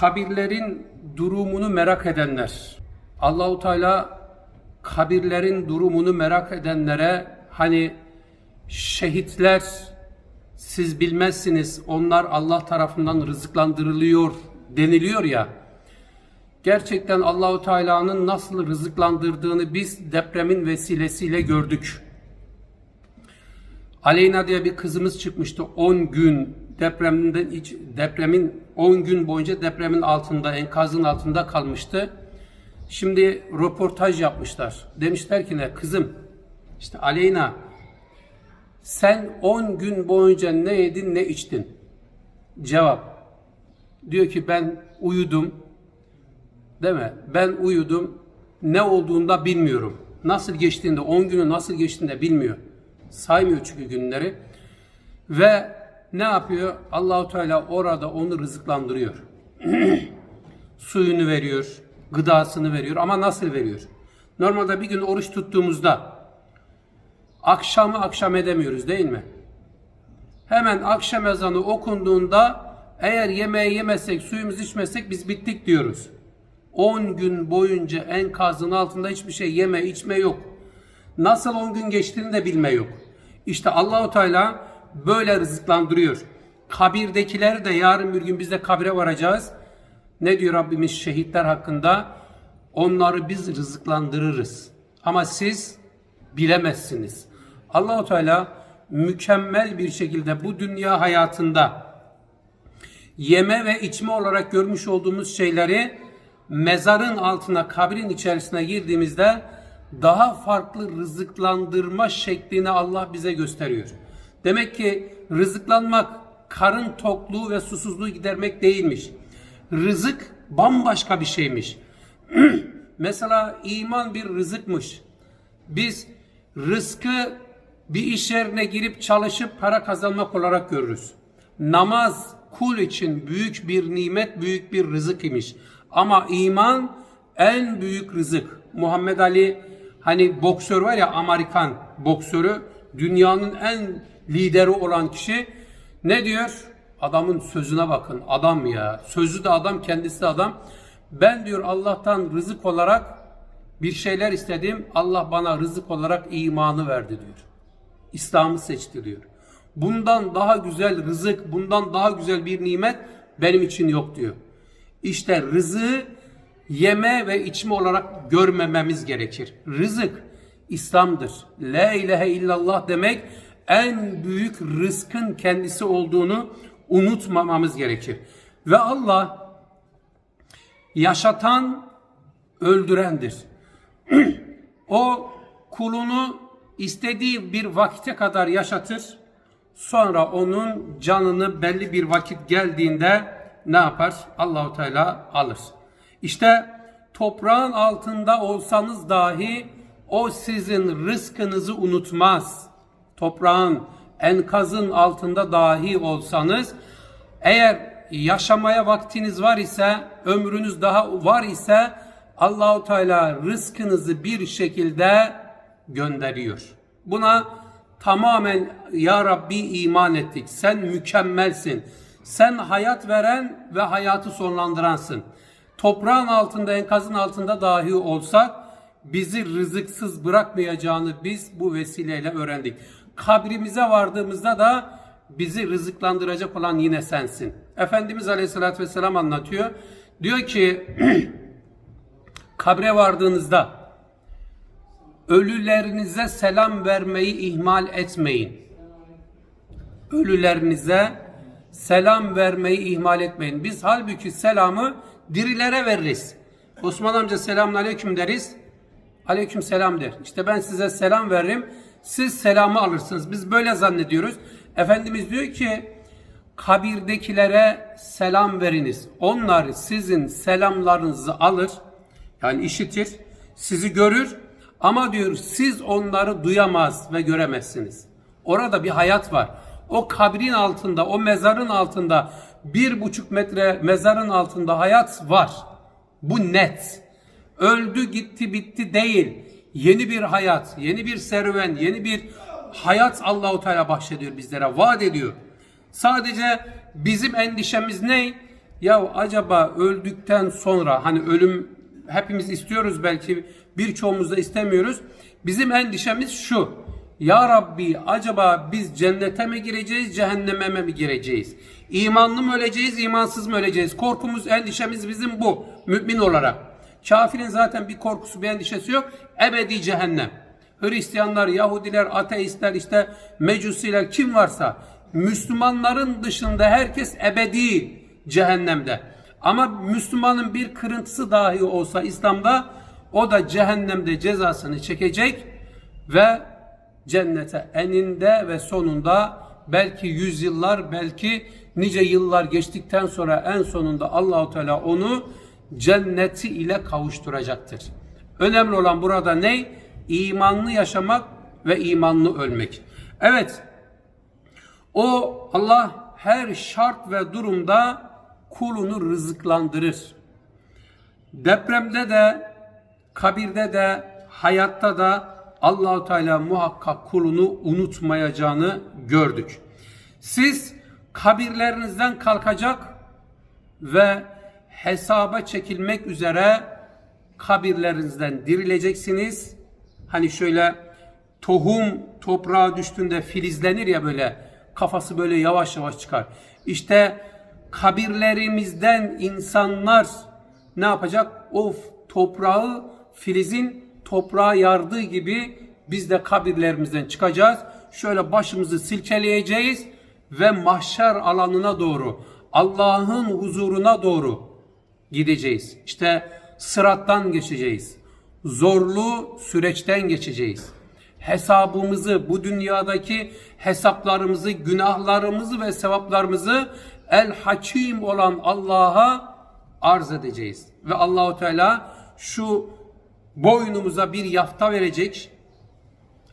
kabirlerin durumunu merak edenler. Allahu Teala kabirlerin durumunu merak edenlere hani şehitler siz bilmezsiniz onlar Allah tarafından rızıklandırılıyor deniliyor ya. Gerçekten Allahu Teala'nın nasıl rızıklandırdığını biz depremin vesilesiyle gördük. Aleyna diye bir kızımız çıkmıştı 10 gün depreminden iç, depremin 10 gün boyunca depremin altında enkazın altında kalmıştı. Şimdi röportaj yapmışlar. Demişler ki ne kızım işte Aleyna sen 10 gün boyunca ne yedin ne içtin? Cevap. Diyor ki ben uyudum. Değil mi? Ben uyudum. Ne olduğunda bilmiyorum. Nasıl geçtiğinde, 10 günü nasıl geçtiğinde bilmiyor. Saymıyor çünkü günleri. Ve ne yapıyor? Allahu Teala orada onu rızıklandırıyor. Suyunu veriyor, gıdasını veriyor ama nasıl veriyor? Normalde bir gün oruç tuttuğumuzda akşamı akşam edemiyoruz değil mi? Hemen akşam ezanı okunduğunda eğer yemeği yemezsek, suyumuzu içmezsek biz bittik diyoruz. 10 gün boyunca enkazın altında hiçbir şey yeme, içme yok. Nasıl 10 gün geçtiğini de bilme yok. İşte Allahu Teala böyle rızıklandırıyor. Kabirdekiler de yarın bir gün biz de kabre varacağız. Ne diyor Rabbimiz şehitler hakkında? Onları biz rızıklandırırız. Ama siz bilemezsiniz. Allahu Teala mükemmel bir şekilde bu dünya hayatında yeme ve içme olarak görmüş olduğumuz şeyleri mezarın altına, kabrin içerisine girdiğimizde daha farklı rızıklandırma şeklini Allah bize gösteriyor. Demek ki rızıklanmak karın tokluğu ve susuzluğu gidermek değilmiş. Rızık bambaşka bir şeymiş. Mesela iman bir rızıkmış. Biz rızkı bir iş yerine girip çalışıp para kazanmak olarak görürüz. Namaz kul için büyük bir nimet, büyük bir rızık imiş. Ama iman en büyük rızık. Muhammed Ali hani boksör var ya Amerikan boksörü dünyanın en lideri olan kişi ne diyor? Adamın sözüne bakın. Adam ya. Sözü de adam, kendisi de adam. Ben diyor Allah'tan rızık olarak bir şeyler istedim. Allah bana rızık olarak imanı verdi diyor. İslam'ı seçti diyor. Bundan daha güzel rızık, bundan daha güzel bir nimet benim için yok diyor. İşte rızığı yeme ve içme olarak görmememiz gerekir. Rızık İslam'dır. La ilahe illallah demek en büyük rızkın kendisi olduğunu unutmamamız gerekir. Ve Allah yaşatan öldürendir. o kulunu istediği bir vakite kadar yaşatır. Sonra onun canını belli bir vakit geldiğinde ne yapar? Allahu Teala alır. İşte toprağın altında olsanız dahi o sizin rızkınızı unutmaz. Toprağın enkazın altında dahi olsanız eğer yaşamaya vaktiniz var ise, ömrünüz daha var ise Allahu Teala rızkınızı bir şekilde gönderiyor. Buna tamamen ya Rabbi iman ettik. Sen mükemmelsin. Sen hayat veren ve hayatı sonlandıransın. Toprağın altında, enkazın altında dahi olsak bizi rızıksız bırakmayacağını biz bu vesileyle öğrendik. Kabrimize vardığımızda da bizi rızıklandıracak olan yine sensin. Efendimiz Aleyhisselatü Vesselam anlatıyor. Diyor ki kabre vardığınızda ölülerinize selam vermeyi ihmal etmeyin. Ölülerinize selam vermeyi ihmal etmeyin. Biz halbuki selamı dirilere veririz. Osman amca selamun aleyküm deriz. Aleyküm selam der. İşte ben size selam veririm. Siz selamı alırsınız. Biz böyle zannediyoruz. Efendimiz diyor ki kabirdekilere selam veriniz. Onlar sizin selamlarınızı alır. Yani işitir. Sizi görür. Ama diyor siz onları duyamaz ve göremezsiniz. Orada bir hayat var. O kabrin altında, o mezarın altında bir buçuk metre mezarın altında hayat var. Bu net. Öldü gitti bitti değil. Yeni bir hayat, yeni bir serüven, yeni bir hayat Allahu Teala bahşediyor bizlere, vaat ediyor. Sadece bizim endişemiz ne? ya acaba öldükten sonra hani ölüm hepimiz istiyoruz belki birçoğumuz da istemiyoruz. Bizim endişemiz şu. Ya Rabbi acaba biz cennete mi gireceğiz, cehenneme mi gireceğiz? İmanlı mı öleceğiz, imansız mı öleceğiz? Korkumuz, endişemiz bizim bu mümin olarak. Kafirin zaten bir korkusu, bir endişesi yok. Ebedi cehennem. Hristiyanlar, Yahudiler, ateistler, işte mecusiler kim varsa Müslümanların dışında herkes ebedi cehennemde. Ama Müslümanın bir kırıntısı dahi olsa İslam'da o da cehennemde cezasını çekecek ve cennete eninde ve sonunda belki yüzyıllar belki nice yıllar geçtikten sonra en sonunda Allahu Teala onu cenneti ile kavuşturacaktır. Önemli olan burada ne? İmanlı yaşamak ve imanlı ölmek. Evet. O Allah her şart ve durumda kulunu rızıklandırır. Depremde de, kabirde de, hayatta da Allahu Teala muhakkak kulunu unutmayacağını gördük. Siz kabirlerinizden kalkacak ve hesaba çekilmek üzere kabirlerinizden dirileceksiniz. Hani şöyle tohum toprağa düştüğünde filizlenir ya böyle kafası böyle yavaş yavaş çıkar. İşte kabirlerimizden insanlar ne yapacak? Of toprağı filizin toprağa yardığı gibi biz de kabirlerimizden çıkacağız. Şöyle başımızı silkeleyeceğiz ve mahşer alanına doğru Allah'ın huzuruna doğru gideceğiz. İşte sırattan geçeceğiz. Zorlu süreçten geçeceğiz. Hesabımızı, bu dünyadaki hesaplarımızı, günahlarımızı ve sevaplarımızı El Hakim olan Allah'a arz edeceğiz. Ve Allahu Teala şu boynumuza bir yafta verecek.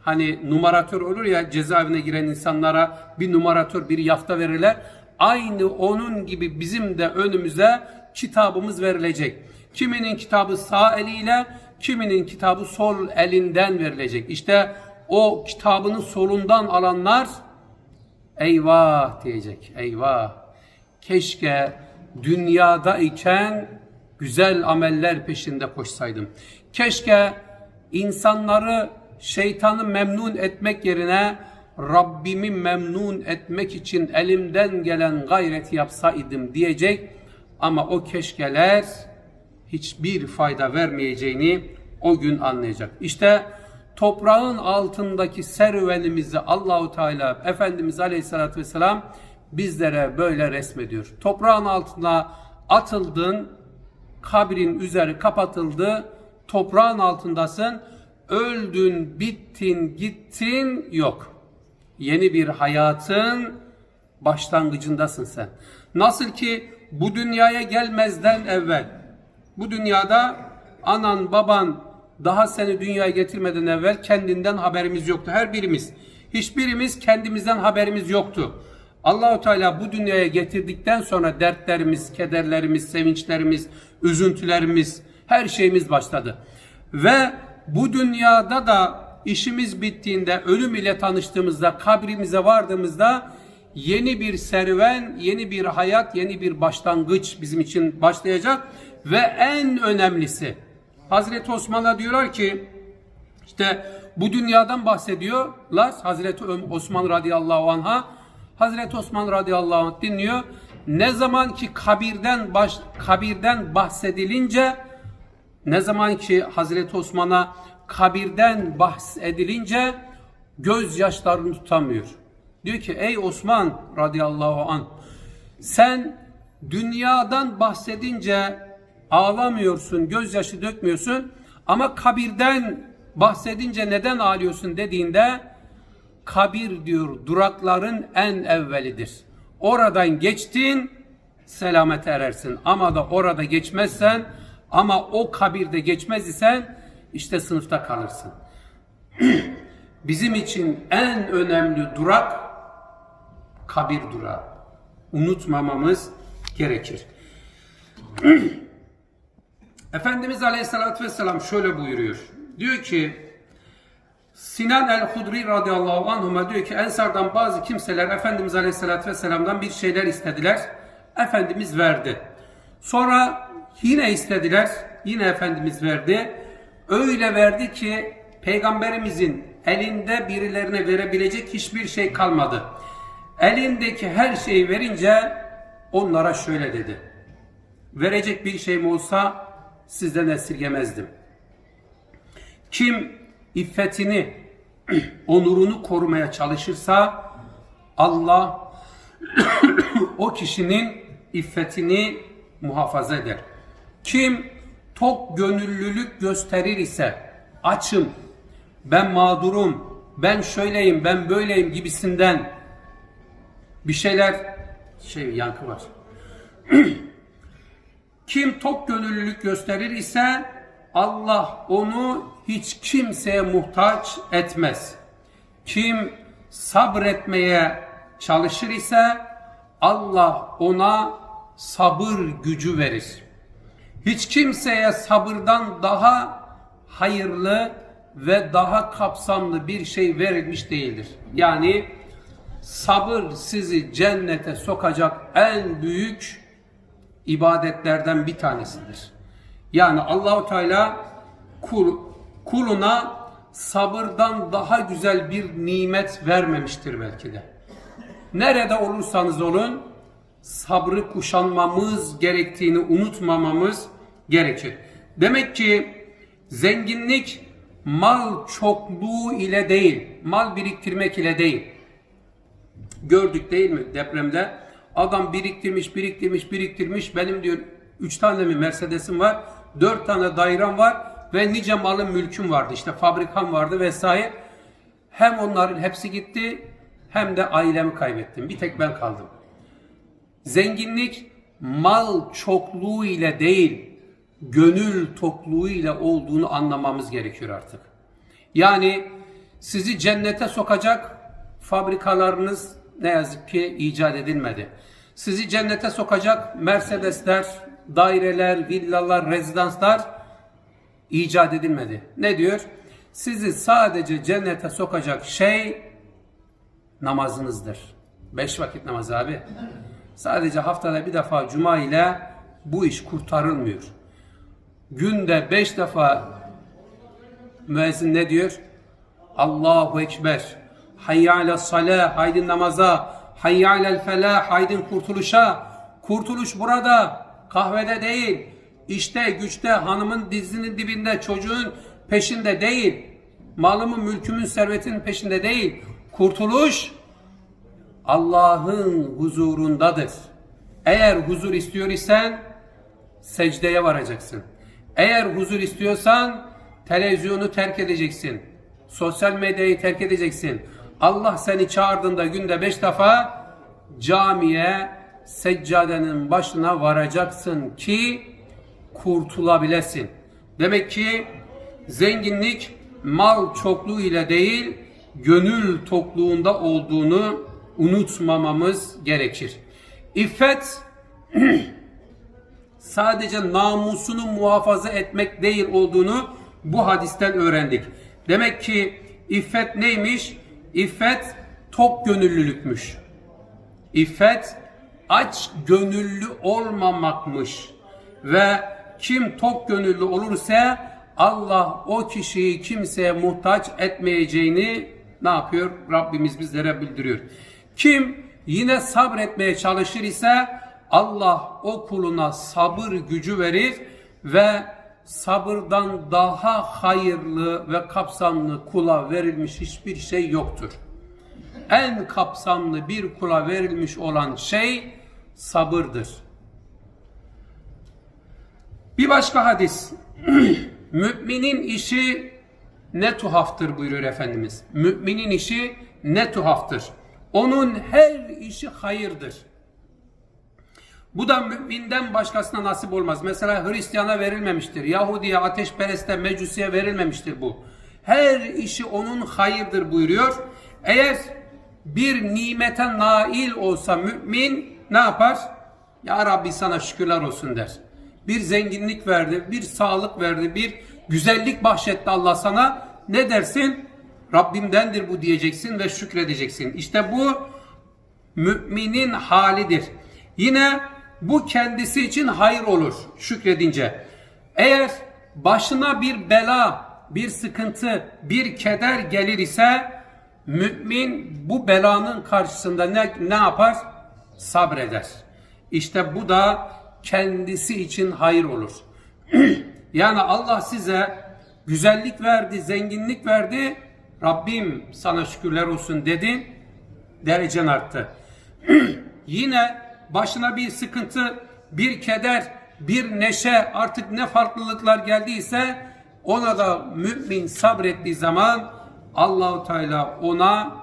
Hani numaratör olur ya cezaevine giren insanlara bir numaratör bir yafta verirler. Aynı onun gibi bizim de önümüze kitabımız verilecek. Kiminin kitabı sağ eliyle, kiminin kitabı sol elinden verilecek. İşte o kitabını solundan alanlar eyvah diyecek. Eyvah. Keşke dünyada iken güzel ameller peşinde koşsaydım. Keşke insanları şeytanı memnun etmek yerine Rabbimi memnun etmek için elimden gelen gayreti yapsaydım diyecek. Ama o keşkeler hiçbir fayda vermeyeceğini o gün anlayacak. İşte toprağın altındaki serüvenimizi Allahu Teala Efendimiz Aleyhisselatü Vesselam bizlere böyle resmediyor. Toprağın altına atıldın, kabrin üzeri kapatıldı, toprağın altındasın, öldün, bittin, gittin, yok. Yeni bir hayatın başlangıcındasın sen. Nasıl ki bu dünyaya gelmezden evvel, bu dünyada anan, baban daha seni dünyaya getirmeden evvel kendinden haberimiz yoktu. Her birimiz, hiçbirimiz kendimizden haberimiz yoktu. Allahu Teala bu dünyaya getirdikten sonra dertlerimiz, kederlerimiz, sevinçlerimiz, üzüntülerimiz, her şeyimiz başladı. Ve bu dünyada da işimiz bittiğinde, ölüm ile tanıştığımızda, kabrimize vardığımızda yeni bir serüven, yeni bir hayat, yeni bir başlangıç bizim için başlayacak ve en önemlisi Hazreti Osman'a diyorlar ki işte bu dünyadan bahsediyorlar. Hazreti Osman radıyallahu anh'a Hazreti Osman radıyallahu anh dinliyor. Ne zaman ki kabirden baş, kabirden bahsedilince ne zaman ki Hazreti Osman'a kabirden bahsedilince gözyaşlarını tutamıyor. Diyor ki ey Osman radıyallahu an sen dünyadan bahsedince ağlamıyorsun, gözyaşı dökmüyorsun ama kabirden bahsedince neden ağlıyorsun dediğinde kabir diyor durakların en evvelidir. Oradan geçtin selamete erersin ama da orada geçmezsen ama o kabirde geçmez isen işte sınıfta kalırsın. Bizim için en önemli durak kabir durağı. Unutmamamız gerekir. Efendimiz Aleyhisselatü Vesselam şöyle buyuruyor. Diyor ki Sinan el-Hudri radıyallahu anhuma diyor ki Ensardan bazı kimseler Efendimiz Aleyhisselatü Vesselam'dan bir şeyler istediler. Efendimiz verdi. Sonra yine istediler. Yine Efendimiz verdi. Öyle verdi ki Peygamberimizin elinde birilerine verebilecek hiçbir şey kalmadı. Elindeki her şeyi verince onlara şöyle dedi. Verecek bir şeyim olsa sizden esirgemezdim. Kim iffetini, onurunu korumaya çalışırsa Allah o kişinin iffetini muhafaza eder. Kim tok gönüllülük gösterir ise açım, ben mağdurum, ben şöyleyim, ben böyleyim gibisinden bir şeyler şey yankı var. Kim tok gönüllülük gösterir ise Allah onu hiç kimseye muhtaç etmez. Kim sabretmeye çalışır ise Allah ona sabır gücü verir. Hiç kimseye sabırdan daha hayırlı ve daha kapsamlı bir şey verilmiş değildir. Yani sabır sizi cennete sokacak en büyük ibadetlerden bir tanesidir. Yani Allahu Teala kul, kuluna sabırdan daha güzel bir nimet vermemiştir belki de. Nerede olursanız olun sabrı kuşanmamız gerektiğini unutmamamız gerekir. Demek ki zenginlik mal çokluğu ile değil, mal biriktirmek ile değil. Gördük değil mi depremde? Adam biriktirmiş, biriktirmiş, biriktirmiş. Benim diyor 3 tane mi Mercedes'im var, 4 tane dairem var ve nice malım mülküm vardı. İşte fabrikam vardı vesaire. Hem onların hepsi gitti hem de ailemi kaybettim. Bir tek ben kaldım. Zenginlik mal çokluğu ile değil, gönül tokluğu ile olduğunu anlamamız gerekiyor artık. Yani sizi cennete sokacak fabrikalarınız ne yazık ki icat edilmedi. Sizi cennete sokacak Mercedesler, daireler, villalar, rezidanslar icat edilmedi. Ne diyor? Sizi sadece cennete sokacak şey namazınızdır. Beş vakit namaz abi. Sadece haftada bir defa cuma ile bu iş kurtarılmıyor. Günde beş defa müezzin ne diyor? Allahu Ekber. Hayya ala salah, haydin namaza. Hayya alel felah, haydin kurtuluşa. Kurtuluş burada, kahvede değil. İşte güçte, hanımın dizinin dibinde, çocuğun peşinde değil. Malımın, mülkümün, servetinin peşinde değil. Kurtuluş Allah'ın huzurundadır. Eğer huzur istiyor isen secdeye varacaksın. Eğer huzur istiyorsan televizyonu terk edeceksin. Sosyal medyayı terk edeceksin. Allah seni çağırdığında günde beş defa camiye seccadenin başına varacaksın ki kurtulabilesin. Demek ki zenginlik mal çokluğu ile değil gönül tokluğunda olduğunu unutmamamız gerekir. İffet sadece namusunu muhafaza etmek değil olduğunu bu hadisten öğrendik. Demek ki iffet neymiş? İffet tok gönüllülükmüş. İffet aç gönüllü olmamakmış. Ve kim tok gönüllü olursa Allah o kişiyi kimseye muhtaç etmeyeceğini ne yapıyor? Rabbimiz bizlere bildiriyor. Kim yine sabretmeye çalışır ise Allah o kuluna sabır gücü verir ve sabırdan daha hayırlı ve kapsamlı kula verilmiş hiçbir şey yoktur. En kapsamlı bir kula verilmiş olan şey sabırdır. Bir başka hadis. Müminin işi ne tuhaftır buyuruyor Efendimiz. Müminin işi ne tuhaftır. Onun her işi hayırdır. Bu da müminden başkasına nasip olmaz. Mesela Hristiyana verilmemiştir. Yahudiye, ateşpereste, mecusiye verilmemiştir bu. Her işi onun hayırdır buyuruyor. Eğer bir nimete nail olsa mümin ne yapar? Ya Rabbi sana şükürler olsun der. Bir zenginlik verdi, bir sağlık verdi, bir güzellik bahşetti Allah sana. Ne dersin? Rabbimdendir bu diyeceksin ve şükredeceksin. İşte bu müminin halidir. Yine Bu kendisi için hayır olur şükredince. Eğer başına bir bela, bir sıkıntı, bir keder gelir ise mümin bu belanın karşısında ne, ne yapar? Sabreder. İşte bu da kendisi için hayır olur. yani Allah size güzellik verdi, zenginlik verdi. Rabbim sana şükürler olsun dedi. Derecen arttı. Yine başına bir sıkıntı, bir keder, bir neşe artık ne farklılıklar geldiyse ona da mümin sabrettiği zaman Allahu Teala ona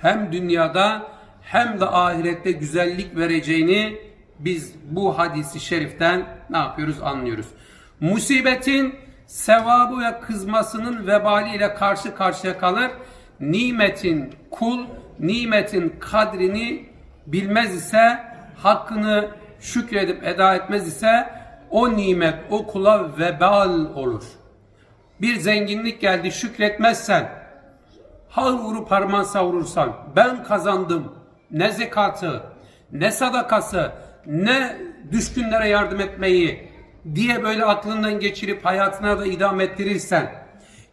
hem dünyada hem de ahirette güzellik vereceğini biz bu hadisi şeriften ne yapıyoruz anlıyoruz. Musibetin sevabı ve kızmasının vebaliyle karşı karşıya kalır. Nimetin kul nimetin kadrini bilmez ise hakkını şükredip eda etmez ise o nimet o kula vebal olur. Bir zenginlik geldi şükretmezsen har vurup harman savurursan ben kazandım ne zekatı ne sadakası ne düşkünlere yardım etmeyi diye böyle aklından geçirip hayatına da idam ettirirsen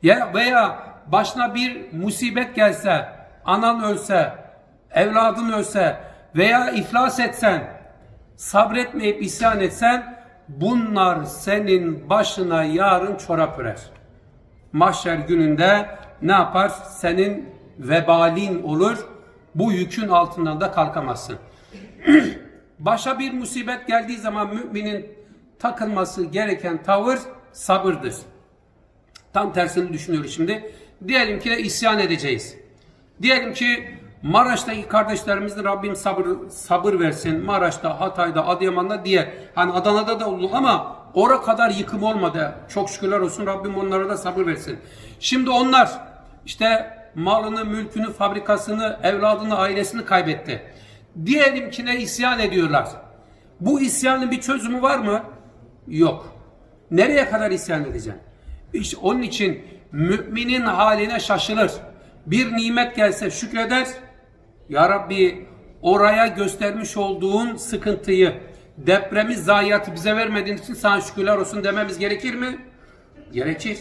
ya veya başına bir musibet gelse anan ölse evladın ölse veya iflas etsen sabretmeyip isyan etsen bunlar senin başına yarın çorap örer mahşer gününde ne yapar? Senin vebalin olur. Bu yükün altından da kalkamazsın. Başa bir musibet geldiği zaman müminin takılması gereken tavır sabırdır. Tam tersini düşünüyoruz şimdi. Diyelim ki isyan edeceğiz. Diyelim ki Maraş'taki kardeşlerimizin Rabbim sabır sabır versin. Maraş'ta, Hatay'da, Adıyaman'da diye. Hani Adana'da da oldu ama ora kadar yıkım olmadı. Çok şükürler olsun Rabbim onlara da sabır versin. Şimdi onlar işte malını, mülkünü, fabrikasını, evladını, ailesini kaybetti. Diyelim ki ne isyan ediyorlar. Bu isyanın bir çözümü var mı? Yok. Nereye kadar isyan edeceksin? İşte onun için müminin haline şaşılır. Bir nimet gelse şükreder. Ya Rabbi oraya göstermiş olduğun sıkıntıyı, depremi, zayiatı bize vermediğin için sana şükürler olsun dememiz gerekir mi? Gerekir.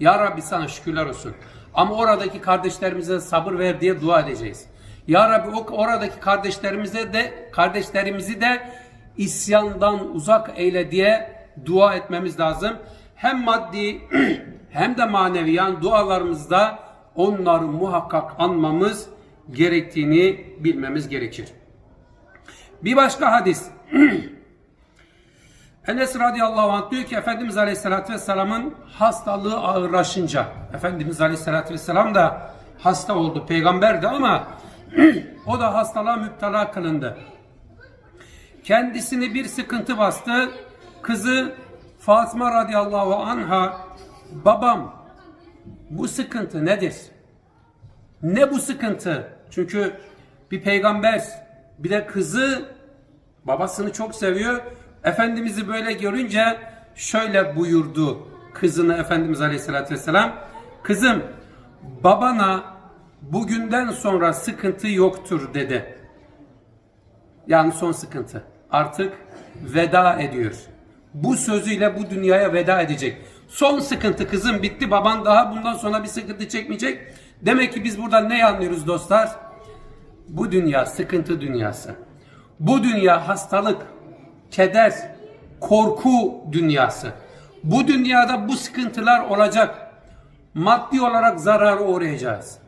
Ya Rabbi sana şükürler olsun. Ama oradaki kardeşlerimize sabır ver diye dua edeceğiz. Ya Rabbi o oradaki kardeşlerimize de kardeşlerimizi de isyandan uzak eyle diye dua etmemiz lazım. Hem maddi hem de manevi yani dualarımızda onları muhakkak anmamız gerektiğini bilmemiz gerekir. Bir başka hadis. Enes radıyallahu anh diyor ki Efendimiz aleyhissalatü vesselamın hastalığı ağırlaşınca Efendimiz aleyhissalatü vesselam da hasta oldu peygamberdi ama o da hastalığa müptela kılındı. Kendisini bir sıkıntı bastı. Kızı Fatıma radıyallahu anha babam bu sıkıntı nedir? Ne bu sıkıntı? Çünkü bir peygamber bir de kızı babasını çok seviyor. Efendimiz'i böyle görünce şöyle buyurdu kızını Efendimiz Aleyhisselatü Vesselam. Kızım babana bugünden sonra sıkıntı yoktur dedi. Yani son sıkıntı. Artık veda ediyor. Bu sözüyle bu dünyaya veda edecek. Son sıkıntı kızım bitti. Baban daha bundan sonra bir sıkıntı çekmeyecek. Demek ki biz buradan ne anlıyoruz dostlar? Bu dünya sıkıntı dünyası. Bu dünya hastalık, keder, korku dünyası. Bu dünyada bu sıkıntılar olacak. Maddi olarak zarara uğrayacağız.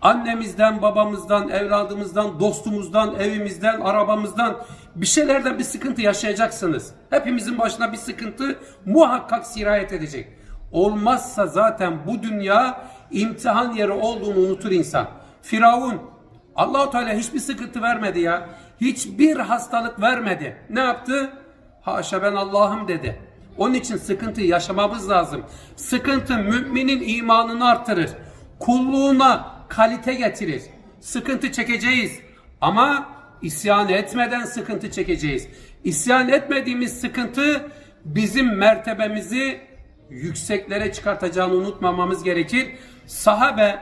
Annemizden, babamızdan, evladımızdan, dostumuzdan, evimizden, arabamızdan bir şeylerden bir sıkıntı yaşayacaksınız. Hepimizin başına bir sıkıntı muhakkak sirayet edecek. Olmazsa zaten bu dünya imtihan yeri olduğunu unutur insan. Firavun Allahu Teala hiçbir sıkıntı vermedi ya. Hiçbir hastalık vermedi. Ne yaptı? Haşa ben Allah'ım dedi. Onun için sıkıntı yaşamamız lazım. Sıkıntı müminin imanını artırır. Kulluğuna kalite getirir. Sıkıntı çekeceğiz. Ama isyan etmeden sıkıntı çekeceğiz. İsyan etmediğimiz sıkıntı bizim mertebemizi yükseklere çıkartacağını unutmamamız gerekir. Sahabe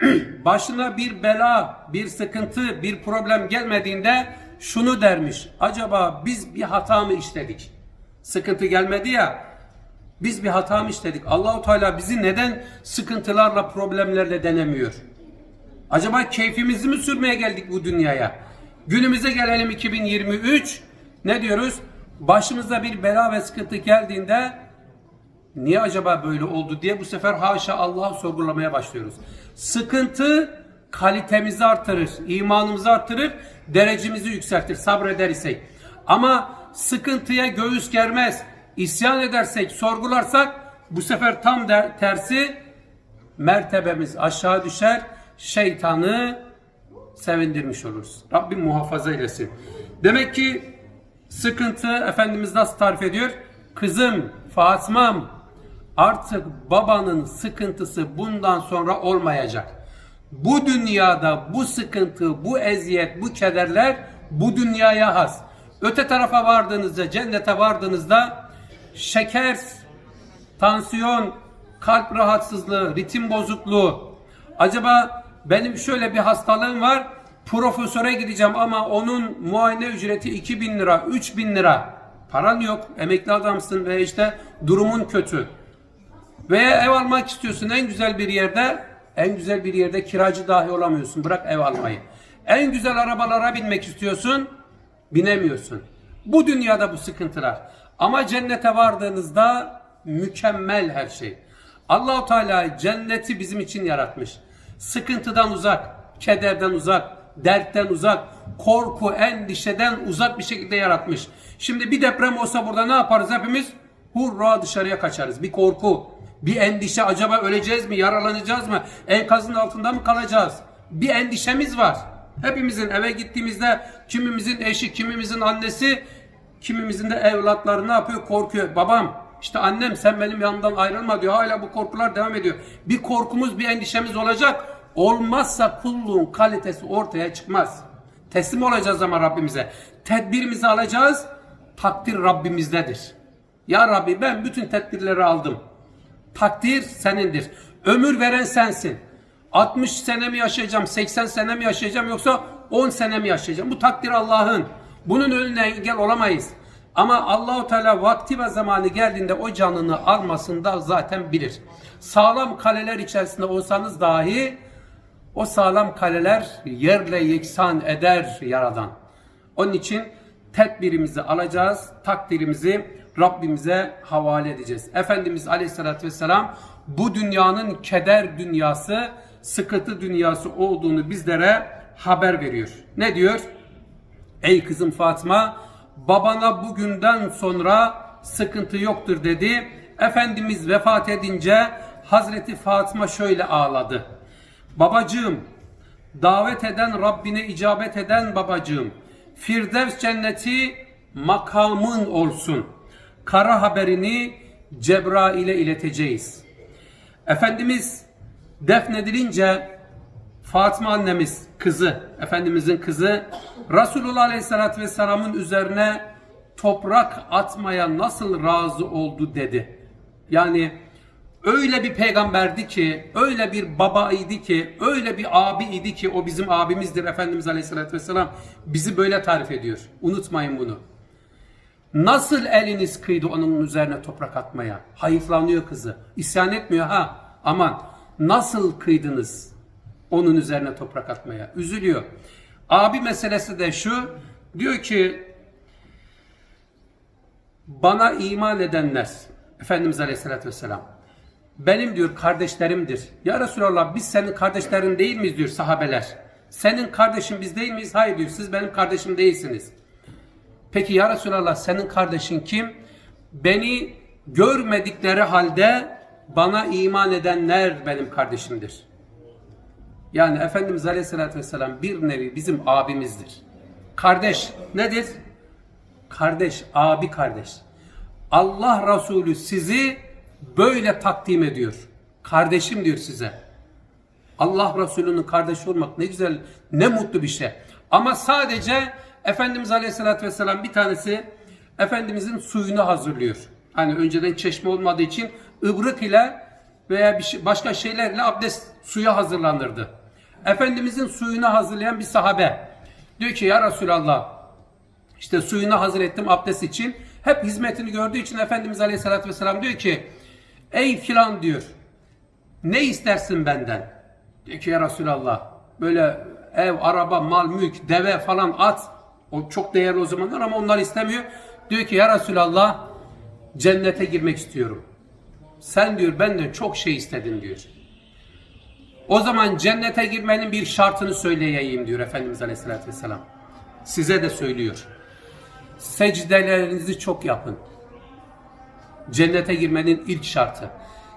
başına bir bela, bir sıkıntı, bir problem gelmediğinde şunu dermiş. Acaba biz bir hata mı işledik? Sıkıntı gelmedi ya. Biz bir hata mı işledik? Allahu Teala bizi neden sıkıntılarla, problemlerle denemiyor? Acaba keyfimizi mi sürmeye geldik bu dünyaya? Günümüze gelelim 2023. Ne diyoruz? Başımıza bir bela ve sıkıntı geldiğinde niye acaba böyle oldu diye bu sefer haşa Allah'ı sorgulamaya başlıyoruz. Sıkıntı kalitemizi artırır, imanımızı artırır, derecemizi yükseltir sabreder isek. Ama sıkıntıya göğüs germez, isyan edersek, sorgularsak bu sefer tam der, tersi mertebemiz aşağı düşer, şeytanı sevindirmiş oluruz. Rabbim muhafaza eylesin. Demek ki sıkıntı Efendimiz nasıl tarif ediyor? Kızım, Fatma'm artık babanın sıkıntısı bundan sonra olmayacak. Bu dünyada bu sıkıntı, bu eziyet, bu kederler bu dünyaya has. Öte tarafa vardığınızda, cennete vardığınızda şeker, tansiyon, kalp rahatsızlığı, ritim bozukluğu. Acaba benim şöyle bir hastalığım var. Profesöre gideceğim ama onun muayene ücreti 2000 lira, 3000 lira. Paran yok, emekli adamsın ve işte durumun kötü. Veya ev almak istiyorsun en güzel bir yerde, en güzel bir yerde kiracı dahi olamıyorsun. Bırak ev almayı. En güzel arabalara binmek istiyorsun, binemiyorsun. Bu dünyada bu sıkıntılar. Ama cennete vardığınızda mükemmel her şey. Allahu Teala cenneti bizim için yaratmış. Sıkıntıdan uzak, kederden uzak, dertten uzak, korku, endişeden uzak bir şekilde yaratmış. Şimdi bir deprem olsa burada ne yaparız hepimiz? Hurra dışarıya kaçarız. Bir korku, bir endişe acaba öleceğiz mi, yaralanacağız mı, enkazın altında mı kalacağız? Bir endişemiz var. Hepimizin eve gittiğimizde kimimizin eşi, kimimizin annesi, kimimizin de evlatları ne yapıyor? Korkuyor. Babam, işte annem sen benim yanımdan ayrılma diyor. Hala bu korkular devam ediyor. Bir korkumuz, bir endişemiz olacak. Olmazsa kulluğun kalitesi ortaya çıkmaz. Teslim olacağız ama Rabbimize. Tedbirimizi alacağız. Takdir Rabbimizdedir. Ya Rabbi ben bütün tedbirleri aldım. Takdir senindir. Ömür veren sensin. 60 sene mi yaşayacağım, 80 sene mi yaşayacağım yoksa 10 sene mi yaşayacağım? Bu takdir Allah'ın. Bunun önüne engel olamayız. Ama Allahu Teala vakti ve zamanı geldiğinde o canını almasını da zaten bilir. Sağlam kaleler içerisinde olsanız dahi o sağlam kaleler yerle yeksan eder yaradan. Onun için tedbirimizi alacağız, takdirimizi Rabbimize havale edeceğiz. Efendimiz Aleyhisselatü Vesselam bu dünyanın keder dünyası, sıkıntı dünyası olduğunu bizlere haber veriyor. Ne diyor? Ey kızım Fatma, babana bugünden sonra sıkıntı yoktur dedi. Efendimiz vefat edince Hazreti Fatma şöyle ağladı. Babacığım, davet eden Rabbine icabet eden babacığım, Firdevs cenneti makamın olsun. Kara haberini Cebrail'e ileteceğiz. Efendimiz defnedilince Fatıma annemiz kızı, Efendimizin kızı Resulullah Aleyhisselatü Vesselam'ın üzerine toprak atmaya nasıl razı oldu dedi. Yani öyle bir peygamberdi ki, öyle bir baba idi ki, öyle bir abi idi ki o bizim abimizdir Efendimiz Aleyhisselatü Vesselam bizi böyle tarif ediyor. Unutmayın bunu. Nasıl eliniz kıydı onun üzerine toprak atmaya? Hayıflanıyor kızı. İsyan etmiyor ha. Aman nasıl kıydınız onun üzerine toprak atmaya? Üzülüyor. Abi meselesi de şu. Diyor ki bana iman edenler Efendimiz Aleyhisselatü Vesselam benim diyor kardeşlerimdir. Ya Resulallah biz senin kardeşlerin değil miyiz diyor sahabeler. Senin kardeşin biz değil miyiz? Hayır diyor siz benim kardeşim değilsiniz. Peki ya Resulallah senin kardeşin kim? Beni görmedikleri halde bana iman edenler benim kardeşimdir. Yani Efendimiz Aleyhisselatü Vesselam bir nevi bizim abimizdir. Kardeş nedir? Kardeş, abi kardeş. Allah Resulü sizi böyle takdim ediyor. Kardeşim diyor size. Allah Resulü'nün kardeşi olmak ne güzel, ne mutlu bir şey. Ama sadece Efendimiz Aleyhisselatü Vesselam bir tanesi Efendimizin suyunu hazırlıyor. Hani önceden çeşme olmadığı için ıbrık ile veya bir şey, başka şeylerle abdest suyu hazırlanırdı. Efendimizin suyunu hazırlayan bir sahabe diyor ki ya Resulallah İşte suyunu hazır ettim abdest için. Hep hizmetini gördüğü için Efendimiz Aleyhisselatü Vesselam diyor ki Ey filan diyor ne istersin benden? Diyor ki ya Resulallah böyle ev, araba, mal, mülk, deve falan at. O çok değerli o zamanlar ama onlar istemiyor. Diyor ki ya Resulallah cennete girmek istiyorum. Sen diyor benden çok şey istedin diyor. O zaman cennete girmenin bir şartını söyleyeyim diyor Efendimiz Aleyhisselatü Vesselam. Size de söylüyor. Secdelerinizi çok yapın. Cennete girmenin ilk şartı.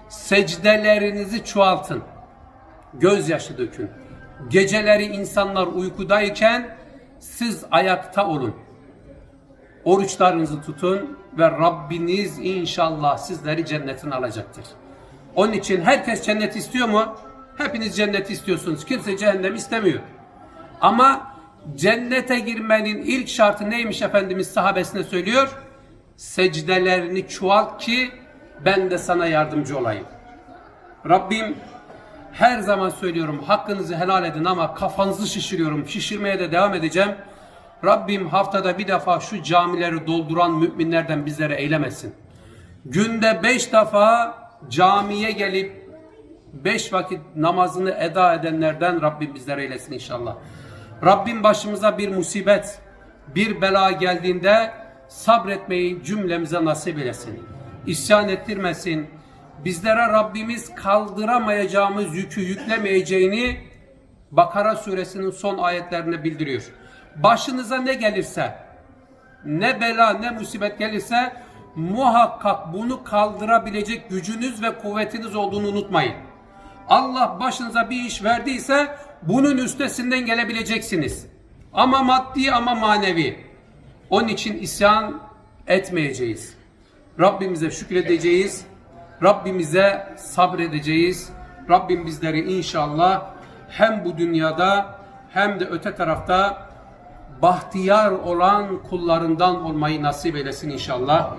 Secdelerinizi çoğaltın. Gözyaşı dökün. Geceleri insanlar uykudayken siz ayakta olun. Oruçlarınızı tutun ve Rabbiniz inşallah sizleri cennetine alacaktır. Onun için herkes cennet istiyor mu? Hepiniz cennet istiyorsunuz. Kimse cehennem istemiyor. Ama cennete girmenin ilk şartı neymiş Efendimiz sahabesine söylüyor? Secdelerini çoğalt ki ben de sana yardımcı olayım. Rabbim her zaman söylüyorum hakkınızı helal edin ama kafanızı şişiriyorum. Şişirmeye de devam edeceğim. Rabbim haftada bir defa şu camileri dolduran müminlerden bizlere eylemesin. Günde beş defa camiye gelip beş vakit namazını eda edenlerden Rabbim bizlere eylesin inşallah. Rabbim başımıza bir musibet, bir bela geldiğinde sabretmeyi cümlemize nasip eylesin. İsyan ettirmesin. Bizlere Rabbimiz kaldıramayacağımız yükü yüklemeyeceğini Bakara suresinin son ayetlerinde bildiriyor. Başınıza ne gelirse, ne bela ne musibet gelirse muhakkak bunu kaldırabilecek gücünüz ve kuvvetiniz olduğunu unutmayın. Allah başınıza bir iş verdiyse bunun üstesinden gelebileceksiniz. Ama maddi ama manevi. Onun için isyan etmeyeceğiz. Rabbimize şükredeceğiz. Rabbimize sabredeceğiz. Rabbim bizleri inşallah hem bu dünyada hem de öte tarafta bahtiyar olan kullarından olmayı nasip eylesin inşallah.